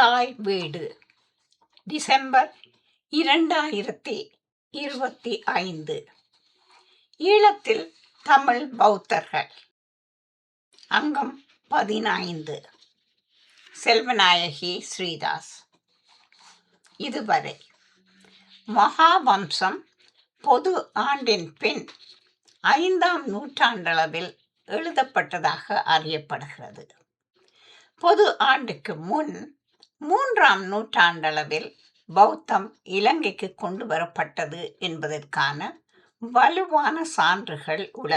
தாய் வீடு. டிசம்பர் இரண்டாயிரத்தி இருபத்தி ஐந்து. ஈழத்தில் தமிழ் பௌத்தர்கள். அங்கம் பதினைந்து. செல்வநாயகி ஸ்ரீதாஸ். இதுவரை மகாவம்சம் பொது ஆண்டின் பின் ஐந்தாம் நூற்றாண்டளவில் எழுதப்பட்டதாக அறியப்படுகிறது. பொது ஆண்டுக்கு முன் மூன்றாம் நூற்றாண்டளவில் பௌத்தம் இலங்கைக்கு கொண்டு வரப்பட்டது என்பதற்கான வலுவான சான்றுகள் உள.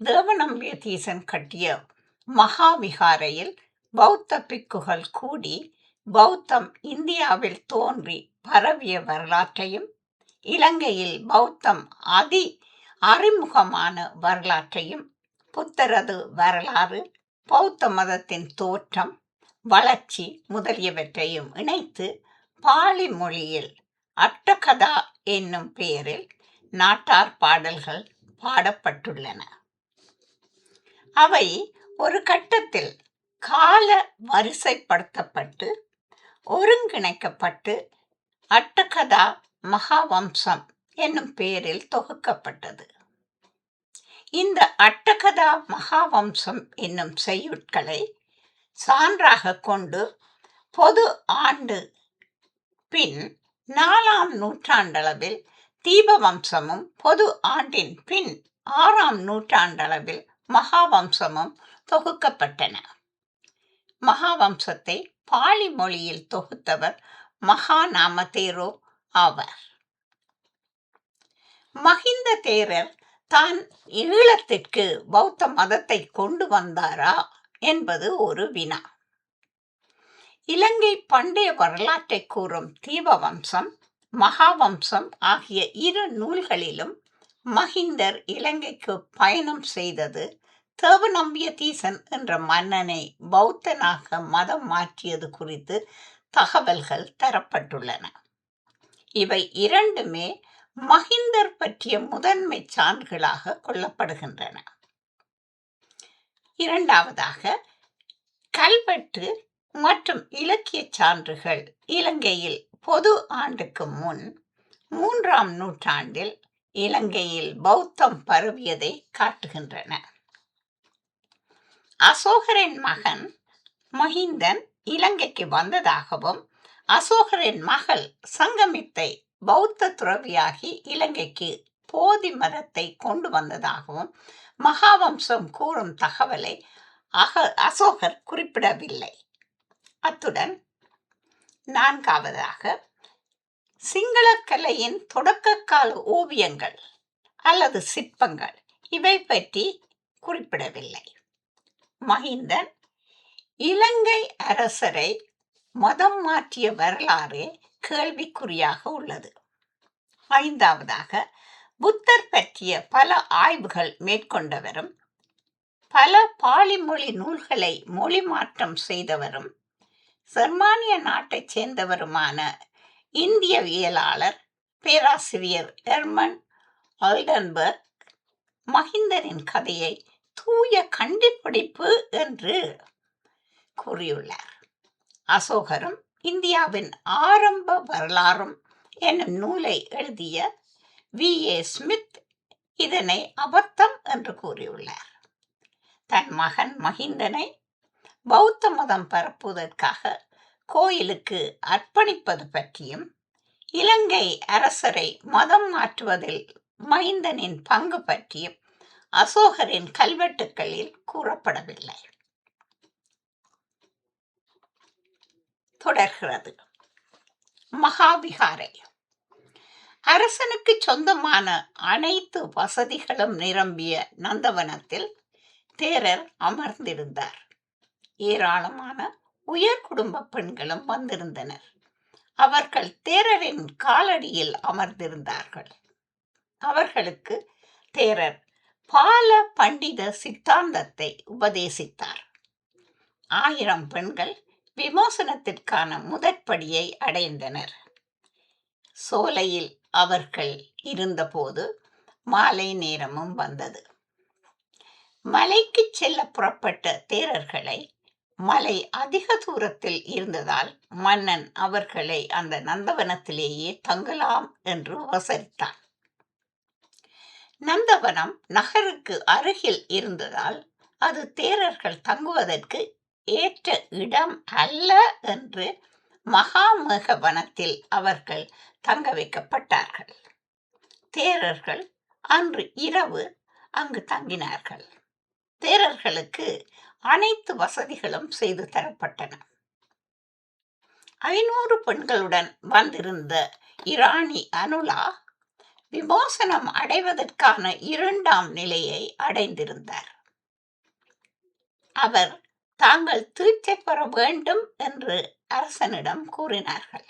தேவநம்பியதீசன் கட்டிய மகாவிகாரையில் பௌத்த பிக்குகள் கூடி பௌத்தம் இந்தியாவில் தோன்றி பரவிய வரலாற்றையும் இலங்கையில் பௌத்தம் அதி அறிமுகமான வரலாற்றையும் புத்தரது வரலாறு பௌத்த மதத்தின் தோற்றம் வளர்ச்சி முதலியவற்றையும் இணைத்து பாலி மொழியில் அட்டகதா என்னும் பெயரில் நாட்டார் பாடல்கள் பாடப்பட்டுள்ளன. அவை ஒரு கட்டத்தில் கால வரிசைப்படுத்தப்பட்டு ஒருங்கிணைக்கப்பட்டு அட்டகதா மகாவம்சம் என்னும் பெயரில் தொகுக்கப்பட்டது. இந்த அட்டகதா மகாவம்சம் என்னும் செய்யுட்களை சான்றாக கொண்டு பொது ஆண்டு பின் நாலாம் நூற்றாண்டளவில் தீபவம்சமும் பொது ஆண்டின் பின் ஆறாம் நூற்றாண்டளவில் மகாவம்சமும் தொகுக்கப்பட்டன. மகாவம்சத்தை பாலி மொழியில் தொகுத்தவர் மகாநாம தேரோ ஆவர். மகிந்த தேரர் தான் ஈழத்திற்கு பௌத்த மதத்தை கொண்டு வந்தாரா? என்பது ஒரு வினா. இலங்கை பண்டைய வரலாற்றை கூறும் தீபவம்சம் மகாவம்சம் ஆகிய இரு நூல்களிலும் மகிந்தர் இலங்கைக்கு பயணம் செய்தது தேவநம்பிய தீசன் என்ற மன்னனை பௌத்தனாக மதம் மாற்றியது குறித்து தகவல்கள் தரப்பட்டுள்ளன. இவை இரண்டுமே மகிந்தர் பற்றிய முதன்மை சான்றுகளாக கொள்ளப்படுகின்றன. இரண்டாவதாக கல்வெட்டு மற்றும் இலக்கிய சான்றுகள் இலங்கையில் பொது ஆண்டுக்கு முன் மூன்றாம் நூற்றாண்டில் இலங்கையில் பௌத்தம் பரவியதை காட்டுகின்றன. அசோகரின் மகன் மஹிந்தன் இலங்கைக்கு வந்ததாகவும் அசோகரின் மகள் சங்கமித்தை பௌத்த துறவியாகி இலங்கைக்கு போதி மரத்தை கொண்டு வந்ததாகவும் மகாவம்சம் கூறும் தகவலை அக அசோகர் குறிப்பிடவில்லை. அத்துடன் நான்காவதாக சிங்கள கலையின் தொடக்கக்கால ஓவியங்கள் அல்லது சிற்பங்கள் இவை பற்றி குறிப்பிடவில்லை. மகிந்தன் இலங்கை அரசரை மதம் மாற்றிய வரலாறு கேள்விக்குறியாக உள்ளது. ஐந்தாவதாக புத்தர் பற்றிய பல ஆய்வுகள் மேற்கொண்டவரும் பல பாலி மொழி நூல்களை மொழி மாற்றம் செய்தவரும் ஜெர்மானிய நாட்டைச் சேர்ந்தவருமான இந்தியவியலாளர் பேராசிரியர் எர்மன் ஆல்டன்பர்க் மகிந்தரின் கதையை தூய கண்டுபிடிப்பு என்று கூறியுள்ளார். அசோகரும் இந்தியாவின் ஆரம்ப வரலாறும் என்னும் நூலை எழுதிய வி. ஏ. ஸ்மித் இதனை அபத்தம் என்று கூறியுள்ளார். தன் மகன் மகிந்தனை பௌத்த மதம் பரப்புவதற்காக கோயிலுக்கு அர்ப்பணிப்பது பற்றியும் இலங்கை அரசரை மதம் மாற்றுவதில் மகிந்தனின் பங்கு பற்றியும் அசோகரின் கல்வெட்டுக்களில் கூறப்படவில்லை. தொடர்கிறது. மகாவிகாரை அரசனுக்கு சொந்தமான அனைத்து வசதிகளும் நிரம்பிய நந்தவனத்தில் தேரர் அமர்ந்திருந்தார். ஏராளமான உயர் குடும்ப பெண்களும் வந்திருந்தனர். அவர்கள் தேரரின் காலடியில் அமர்ந்திருந்தார்கள். அவர்களுக்கு தேரர் பால பண்டித சித்தாந்தத்தை உபதேசித்தார். ஆயிரம் பெண்கள் விமோசனத்திற்கான முதற்படியை அடைந்தனர். சோலையில் அவர்கள் இருந்தபோது மாலை நேரமும் வந்தது. மலைக்கு செல்ல புறப்பட்ட தேரர்களை மலை அதிக தூரத்தில் இருந்ததால் மன்னன் அவர்களை அந்த நந்தவனத்திலேயே தங்கலாம் என்று உபசரித்தான் நந்தவனம் நகருக்கு அருகில் இருந்ததால் அது தேரர்கள் தங்குவதற்கு ஏற்ற இடம் அல்ல என்று மகாமேக வனத்தில் அவர்கள் தங்க வைக்கப்பட்டார்கள் தேரர்கள் அன்று இரவு அங்கு தங்கினார்கள். தேரர்களுக்கு அனைத்து வசதிகளும் செய்து தரப்பட்டன. ஐநூறு பெண்களுடன் வந்திருந்த இராணி அனுலா விமோசனம் அடைவதற்கான இரண்டாம் நிலையை அடைந்திருந்தார். அவர் தாங்கள் தீட்சை பெற வேண்டும் என்று அரசனிடம் கூறினார்கள்.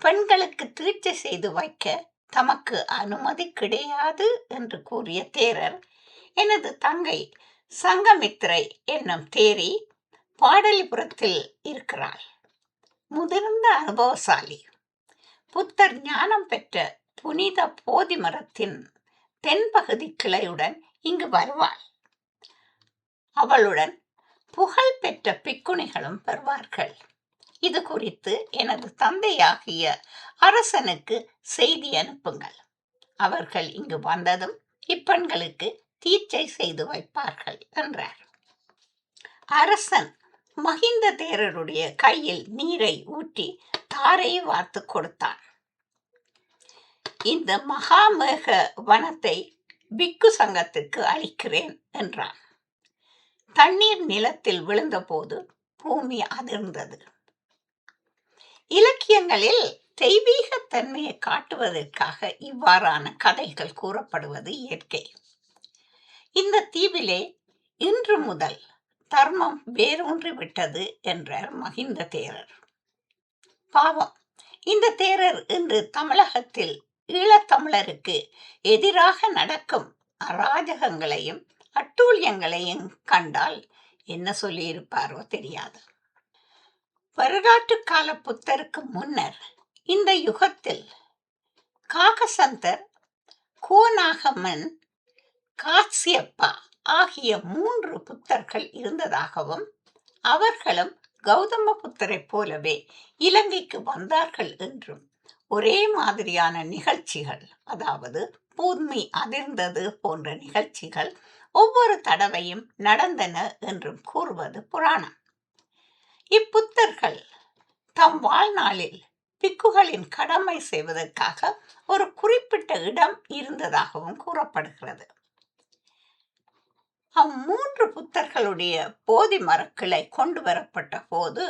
பெண்களுக்கு தீட்சை செய்து வைக்க தமக்கு அனுமதி கிடையாது என்று கூறிய தேரர் எனது தங்கை சங்கமித்ரை என்னும் தேரி பாடலிபுரத்தில் இருக்கிறாள். முதிர்ந்த அனுபவசாலி. புத்தர் ஞானம் பெற்ற புனித போதி மரத்தின் தென்பகுதி கிளையுடன் இங்கு வருவாள். அவளுடன் புகழ் பெற்ற பிக்குணிகளும் பெறுவார்கள் இது குறித்து எனது தந்தையாகிய அரசனுக்கு செய்தி அனுப்புங்கள். அவர்கள் இங்கு வந்ததும் இப்பெண்களுக்கு தீச்சை செய்து வைப்பார்கள் என்றார். அரசன் மகிந்த தேரருடைய கையில் நீரை ஊற்றி தாரை வார்த்து கொடுத்தான். இந்த மகாமேக வனத்தை பிக்கு சங்கத்துக்கு அளிக்கிறேன் என்றான். தண்ணீர் நிலத்தில் விழுந்தபோது பூமி அதிர்ந்தது. இலக்கியங்களில் தெய்வீக தன்மையை காட்டுவதற்காக இவ்வாறான கதைகள் கூறப்படுவது இயற்கை. இந்த தீவிலே இன்று முதல் தர்மம் வேரூன்றி விட்டது என்றார் மகிந்த தேரர். பாவம் இந்த தேரர் இன்று தமிழகத்தில் ஈழத்தமிழருக்கு எதிராக நடக்கும் அராஜகங்களையும் அட்டூழியங்களையும் கண்டால் என்ன சொல்லியிருப்பாரோ தெரியாது. வரலாற்று கால புத்தருக்கு முன்னர் இந்த யுகத்தில் காகசந்தர் கோநாகமன் காட்சியப்பா ஆகிய மூன்று புத்தர்கள் இருந்ததாகவும் அவர்களும் கௌதம புத்தரைப் போலவே இலங்கைக்கு வந்தார்கள் என்றும் ஒரே மாதிரியான நிகழ்ச்சிகள் அதாவது பூமி அதிர்ந்தது போன்ற நிகழ்ச்சிகள் ஒவ்வொரு தடவையும் நடந்தன என்றும் கூறுவது புராணம். இப்புத்தர்கள் தம் வாழ்நாளில் பிக்குகளின் கடமை செய்வதற்காக ஒரு குறிப்பிட்ட இடம் இருந்ததாகவும் கூறப்படுகிறது. அம்மூன்று புத்தர்களுடைய போதி மரக்கிளை கொண்டு வரப்பட்ட போது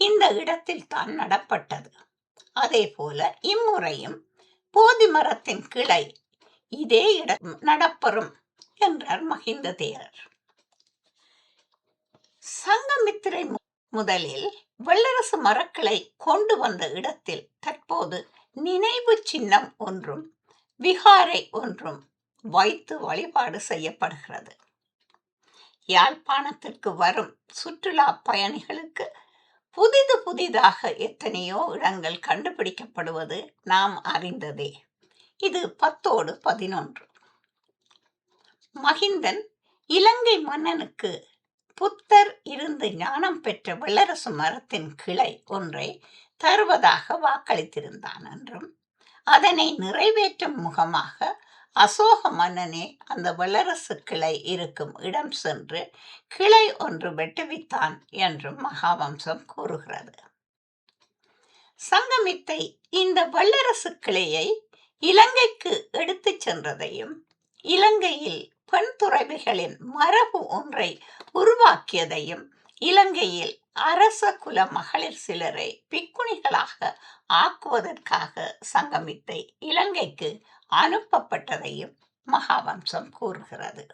இந்த இடத்தில் தான் நடப்பட்டது. அதே போல இம்முறையும் போதி மரத்தின் கிளை இதே இடம் நடப்பெறும் என்றார் மகிந்த தேரர் சங்கமித்திரை முதலில் வெள்ளரசு மரக்களை கொண்டு வந்த இடத்தில் தற்போது நினைவு சின்னம் ஒன்றும் விகாரை ஒன்றும் வைத்து வழிபாடு செய்யப்படுகிறது. யாழ்ப்பாணத்திற்கு வரும் சுற்றுலா பயணிகளுக்கு புதிது புதிதாக எத்தனையோ இடங்கள் கண்டுபிடிக்கப்படுவது நாம் அறிந்ததே. இது பத்தோடு பதினொன்று. மகிந்தன் இலங்கை மன்னனுக்கு புத்தர் இருந்து ஞானம் பெற்ற வெள்ளரசு மரத்தின் கிளை ஒன்றை தருவதாக வாக்களித்திருந்தான் என்றும் அதனை நிறைவேற்றும் முகமாக அசோக மன்னனே அந்த வல்லரசு கிளை இருக்கும் இடம் சென்று கிளை ஒன்று வெட்டுவித்தான் என்றும் மகாவம்சம் கூறுகிறது. சங்கமித்தை இந்த வல்லரசு கிளையை இலங்கைக்கு எடுத்துச் சென்றதையும் இலங்கையில் பெண் துறவிகளின் மரபு ஒன்றை உருவாக்கியதையும் இலங்கையில் அரச குல மகளிர் சிலரை பிக்குணிகளாக ஆக்குவதற்காக சங்கமித்தை இலங்கைக்கு அனுப்பப்பட்டதையும் மகாவம்சம் கூறுகிறது.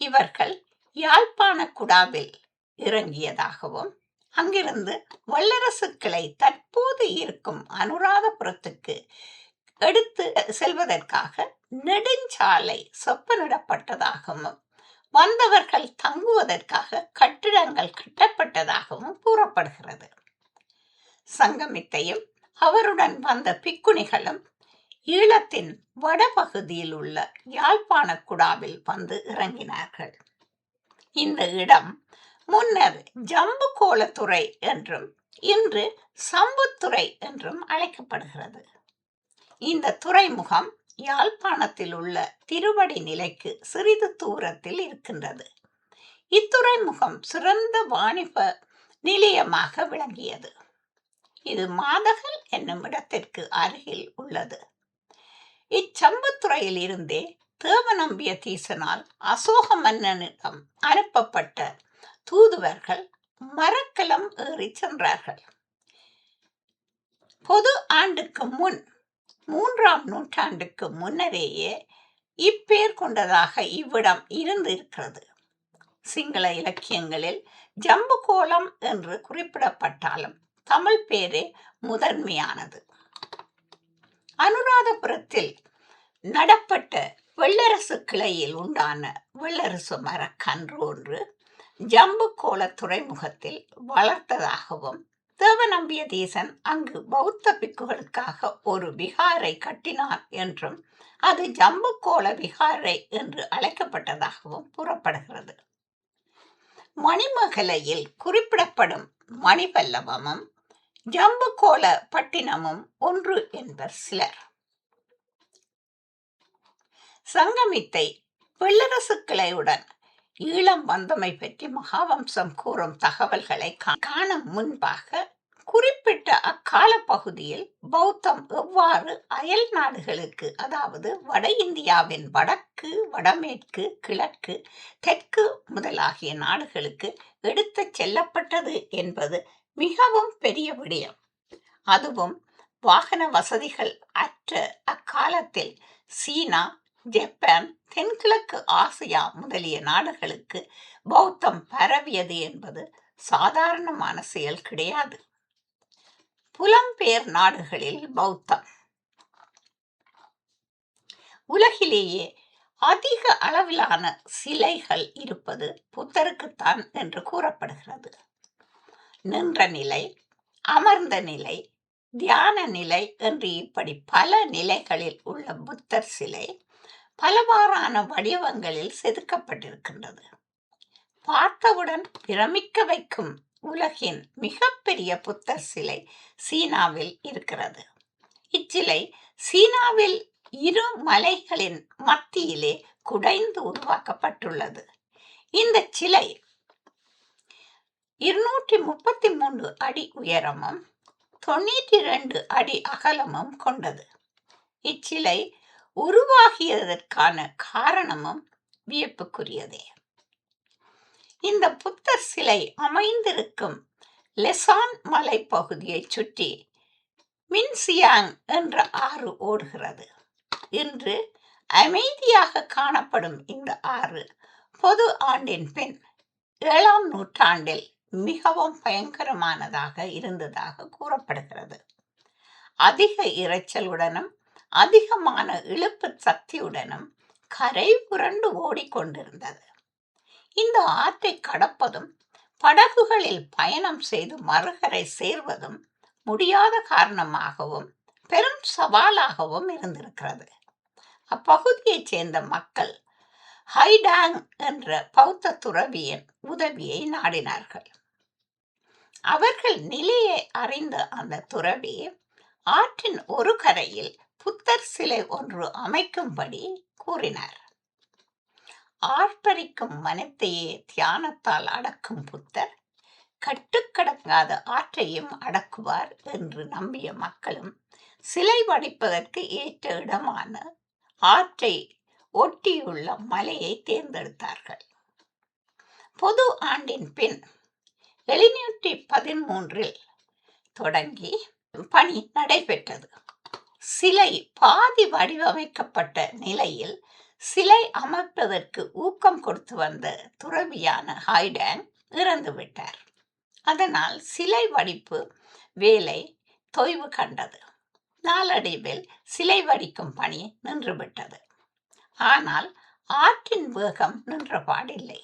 இவர்கள் யாழ்ப்பாண குடாவில் இறங்கியதாகவும் அங்கிருந்து வல்லரசு கிளை தற்போது இருக்கும் அனுராதபுரத்துக்கு எடுத்து செல்வதற்காக நெடுஞ்சாலை சொப்பனிடப்பட்டதாகவும் வந்தவர்கள் தங்குவதற்காக கட்டிடங்கள் கட்டப்பட்டதாகவும் கூறப்படுகிறது. சங்கமித்தையும் அவருடன் வந்த பிக்குணிகளும் ஈழத்தின் வடபகுதியில் உள்ள யாழ்ப்பாண குடாவில் வந்து இறங்கினார்கள். இந்த இடம் முன்னர் ஜம்புகோளத்துறை என்றும் இன்று சம்புத்துறை என்றும் அழைக்கப்படுகிறது. இந்த துறைமுகம் யாழ்ப்பாணத்தில் உள்ள திருவடி நிலைக்கு சிறிது தூரத்தில் இருக்கின்றது. இத்துறைமுகம் சிறந்த வாணிப நிலையமாக விளங்கியது. இது மாதகல் என்னும் இடத்திற்கு அருகில் உள்ளது. இச்சம்புத்துறையில் இருந்தே தேவநம்பிய தீசனால் அசோக மன்னனிடம் அனுப்பப்பட்ட தூதுவர்கள் மரக்கலம் ஏறி சென்றார்கள். பொது ஆண்டுக்கு முன் மூன்றாம் நூற்றாண்டுக்கு முன்னரேயே இப்பேர் கொண்டதாக இவ்விடம் இருந்திருக்கிறது. சிங்கள இலக்கியங்களில் ஜம்புகோலம் என்று குறிப்பிடப்பட்டாலும் தமிழ் பேரே முதன்மையானது. அனுராதபுரத்தில் நடப்பட்ட வெள்ளரசு கிளையில் உண்டான வெள்ளரசு மரக்கன்று ஒன்று ஜம்புகோல துறைமுகத்தில் வளர்த்ததாகவும் தேவநம்பிய தேசன் அங்கு பௌத்த பிக்குகளுக்காக ஒரு விகாரை கட்டினார் என்றும் அது ஜம்புக்கோள விகாரை என்று அழைக்கப்பட்டதாகவும் கூறப்படுகிறது. மணிமகலையில் குறிப்பிடப்படும் மணிபல்லவமும் ஜம்புக்கோள பட்டினமும் ஒன்று என்பர் சிலர். சங்கமித்தை பிள்ளரசு கிளையுடன் ஈழம் வந்தமை பற்றி மகாவம்சம் கூறும் தகவல்களை காணும் முன்பாக குறிப்பிட்ட அக்கால பகுதியில் பௌத்தம் எவ்வாறு அயல் நாடுகளுக்கு அதாவது வட இந்தியாவின் வடக்கு வடமேற்கு கிழக்கு தெற்கு முதலாகிய நாடுகளுக்கு எடுத்துச் செல்லப்பட்டது என்பது மிகவும் பெரிய விடயம். அதுவும் வாகன வசதிகள் அற்ற அக்காலத்தில் சீனா ஜப்பான் தென்கிழக்கு ஆசியா முதலிய நாடுகளுக்கு பௌத்தம் பரவியது என்பது சாதாரணமான செயல் கிடையாது. புலம்பெயர் நாடுகளில் பௌத்தம். உலகிலேயே அதிக அளவிலான சிலைகள் இருப்பது புத்தருக்குத்தான் என்று கூறப்படுகிறது. நின்ற நிலை அமர்ந்த நிலை தியான நிலை என்று இப்படி பல நிலைகளில் உள்ள புத்தர் சிலை பலவாறான வடிவங்களில் செதுக்கப்பட்டிருக்கின்றது. பார்த்தவுடன் பிரமிக்க வைக்கும் உலகின் மிகப்பெரிய புத்தர் சிலை சீனாவில் இருக்கிறது. இச்சிலை சீனாவில் இரு மலைகளின் மத்தியிலே குடைந்து உருவாக்கப்பட்டுள்ளது. இந்த சிலை இருநூற்றி முப்பத்தி மூன்று அடி உயரமும் தொண்ணூற்றி ரெண்டு அடி அகலமும் கொண்டது. இச்சிலை உருவாகியதற்கான காரணமும் வியப்புக்குரியதே. இந்த புத்தர் சிலை அமைந்திருக்கும் லெசான் மலைப்பகுதியை சுற்றி மின்சியாங் என்ற ஆறு ஓடுகிறது. இன்று அமைதியாக காணப்படும் இந்த ஆறு பொது ஆண்டின் பின் ஏழாம் நூற்றாண்டில் மிகவும் பயங்கரமானதாக இருந்ததாக கூறப்படுகிறது. அதிக இரைச்சலுடனும் அதிகமான இழுப்பு சக்தியுடனும் கரை புரண்டு ஓடிக்கொண்டிருந்தது. இந்த ஆற்றை கடப்பதும் படகுகளில் பயணம் செய்து மறுகரை சேர்வதும் முடியாத காரணமாகவும் பெரும் சவாலாகவும் இருந்திருக்கிறது. அப்பகுதியைச் சேர்ந்த மக்கள் ஹைடாங் என்ற பௌத்த துறவியின் உதவியை நாடினார்கள். அவர்கள் நிலையை அறிந்த அந்த துறவி ஆற்றின் ஒரு கரையில் புத்தர் சிலை ஒன்று அமைக்கும்படி கூறினார். ஆர்ப்பரிக்கும் மனத்தையே தியானத்தால் அடக்கும் புத்தர் கட்டுக்கடங்காத ஆற்றையும் அடக்குவார் என்று நம்பிய மக்களும் சிலை வடிப்பதற்கு ஏற்ற இடமான ஆற்றை ஒட்டியுள்ள மலையை தேர்ந்தெடுத்தார்கள். பொது ஆண்டின் பின் எழுநூற்றி பதிமூன்றில் தொடங்கி பணி நடைபெற்றது. சிலை பாதி வடிவமைக்கப்பட்ட நிலையில் சிலை அமைப்பதற்கு ஊக்கம் கொடுத்து வந்த துறவியான ஹைடாங் இறந்துவிட்டார் அதனால் சிலை வடிப்பு வேலை தொய்வு கண்டது. நாளடைவில் சிலை வடிக்கும் பணி நின்றுவிட்டது ஆனால் ஆற்றின் வேகம் நின்றபாடில்லை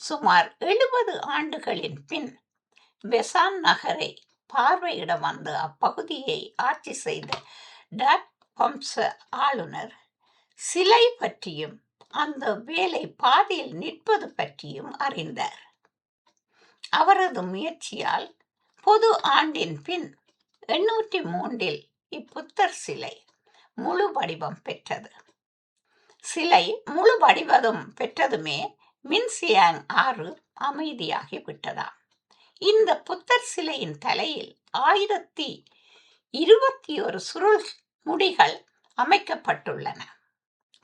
சுமார் எழுபது ஆண்டுகளின் பின் பெசான் நகரை பார்வையிட வந்த அப்பகுதியை ஆட்சி செய்த டாக் வம்ச ஆளுநர் சிலை பற்றியும் அந்த வேலை பாதியில் நிற்பது பற்றியும் அறிந்தார். அவரது முயற்சியால் பொது ஆண்டின் பின் எண்ணூற்றி மூன்றில் இப்புத்தர் சிலை முழு வடிவம் பெற்றது. சிலை முழு வடிவதும் பெற்றதுமே மின்சியாங் ஆறு அமைதியாகி விட்டதாம். இந்த புத்தர் சிலையின் தலையில் ஆயிரத்தி இருபத்தி ஒரு சுருள் முடிகள் அமைக்கப்பட்டுள்ளன.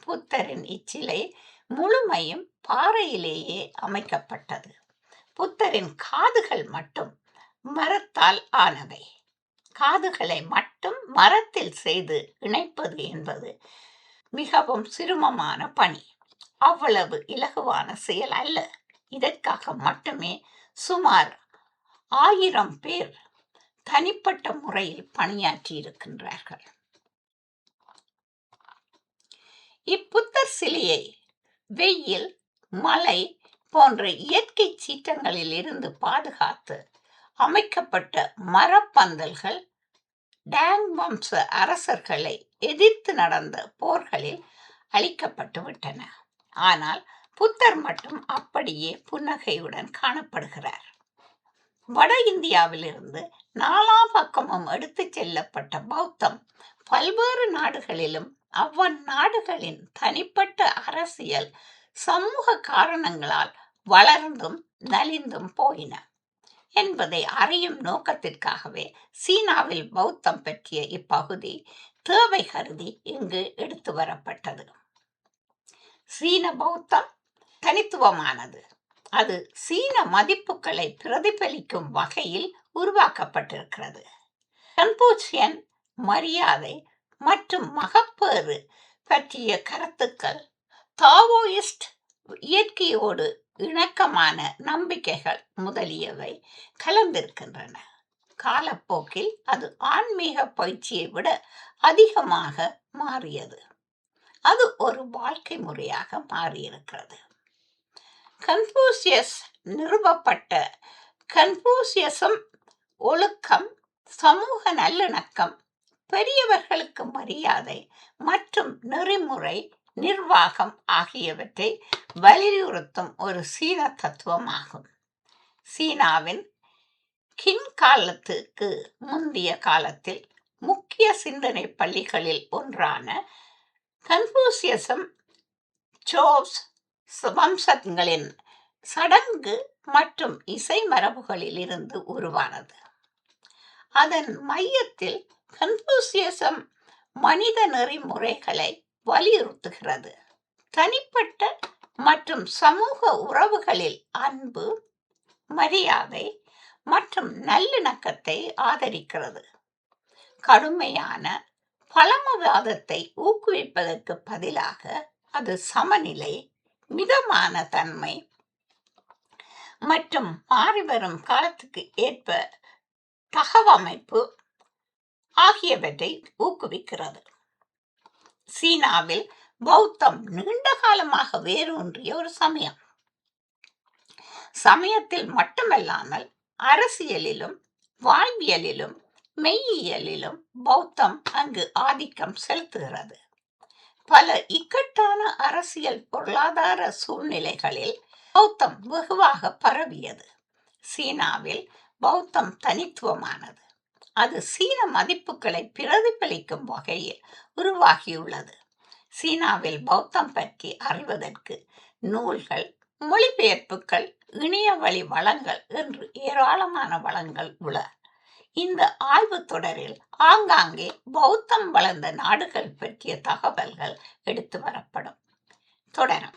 புத்தரின் இச்சிலை முழுமையும் பாறையிலேயே அமைக்கப்பட்டது. புத்தரின் காதுகள் மட்டும் மரத்தால் ஆனவை. காதுகளை மட்டும் மரத்தில் செய்து இணைப்பது என்பது மிகவும் சிரமமான பணி. அவ்வளவு இலகுவான செயல் அல்ல. இதற்காக மட்டுமே சுமார் ஆயிரம் பேர் தனிப்பட்ட முறையில் பணியாற்றி இருக்கின்றார்கள் இப்புத்தர் சிலையை வெயில் மழை போன்ற இயற்கை சீற்றங்களில் இருந்து பாதுகாத்து அமைக்கப்பட்ட மரப்பந்தல்கள் டேங் வம்ச அரசர்களை எதிர்த்து நடந்த போர்களில் அழிக்கப்பட்டு விட்டன. ஆனால் புத்தர் மட்டும் அப்படியே புன்னகையுடன் காணப்படுகிறார். வட இந்தியாவிலிருந்து நாலா பக்கமும் எடுத்துச் செல்லப்பட்ட பௌத்தம் பல்வேறு நாடுகளிலும் அவ்வந்நாடுகளின் தனிப்பட்ட அரசியல் சமூக காரணங்களால் வளர்ந்தும் நலிந்தும் போயின என்பதை அறியும் நோக்கத்திற்காகவே சீனாவில் பௌத்தம் பற்றிய இப்பகுதி தேவை கருதி இங்கு எடுத்து வரப்பட்டது. சீன பௌத்தம் தனித்துவமானது. அது சீன மதிப்புகளை பிரதிபலிக்கும் வகையில் உருவாக்கப்பட்டிருக்கிறது. கன்பூச்சியன் மரியாதை மற்றும் மகப்பேறு பற்றிய கருத்துக்கள். தாவோயிஸ்ட் இயற்கையோடு இணக்கமான நம்பிக்கைகள் முதலியவை கலந்திருக்கின்றன. காலப்போக்கில் அது ஆன்மீக பயிற்சியை விட அதிகமாக மாறியது. அது ஒரு வாழ்க்கை முறையாக மாறியிருக்கிறது. கன்பூசியஸ் நிறுவப்பட்ட கன்பூசியசம் ஒழுக்கம் சமூக நல்லிணக்கம் பெரியவர்களுக்கு மரியாதை மற்றும் நெறிமுறை நிர்வாகம் ஆகியவற்றை வலியுறுத்தும் ஒரு சீன தத்துவமாகும். சீனாவின் கின் காலத்துக்கு முந்தைய காலத்தில் முக்கிய சிந்தனை பள்ளிகளில் ஒன்றான கன்ஃபூசியசம் ஜோப்ஸ் வம்சங்களின் சடங்கு மற்றும் இசை மரபுகளில் இருந்து உருவானது. அதன் மையத்தில் கன்பூசியசம் மனித நெறிமுறைகளை வலியுறுத்துகிறது. தனிப்பட்ட மற்றும் சமூக உறவுகளில் அன்பு மரியாதை மற்றும் நல்லிணக்கத்தை ஆதரிக்கிறது. கடுமையான பழமவாதத்தை ஊக்குவிப்பதற்கு பதிலாக அது சமநிலை மிதமான தன்மை மற்றும் மாறிவரும் காலத்துக்கு ஏற்ப தகவமைப்பு ஆகியவற்றை ஊக்குவிக்கிறது. சீனாவில் பௌத்தம் நீண்ட காலமாக வேரூன்றிய ஒரு சமயம். சமயத்தில் மட்டுமல்லாமல் அரசியலிலும் வாழ்வியலிலும் மெய்யியலிலும் பௌத்தம் அங்கு ஆதிக்கம் செலுத்துகிறது. பல இக்கட்டான அரசியல் பொருளாதார சூழ்நிலைகளில் பௌத்தம் வெகுவாக பரவியது. சீனாவில் பௌத்தம் தனித்துவமானது. அது சீன மதிப்புகளை பிரதிபலிக்கும் வகையில் உருவாகியுள்ளது. சீனாவில் பௌத்தம் பற்றி அறிவதற்கு நூல்கள் மொழிபெயர்ப்புகள் இணைய வழி வளங்கள் என்று ஏராளமான வளங்கள் உள்ள இந்த ஆய்வு தொடரில் ஆங்காங்கே பௌத்தம் வளர்ந்த நாடுகள் பற்றிய தகவல்கள் எடுத்து வரப்படும். தொடரும்.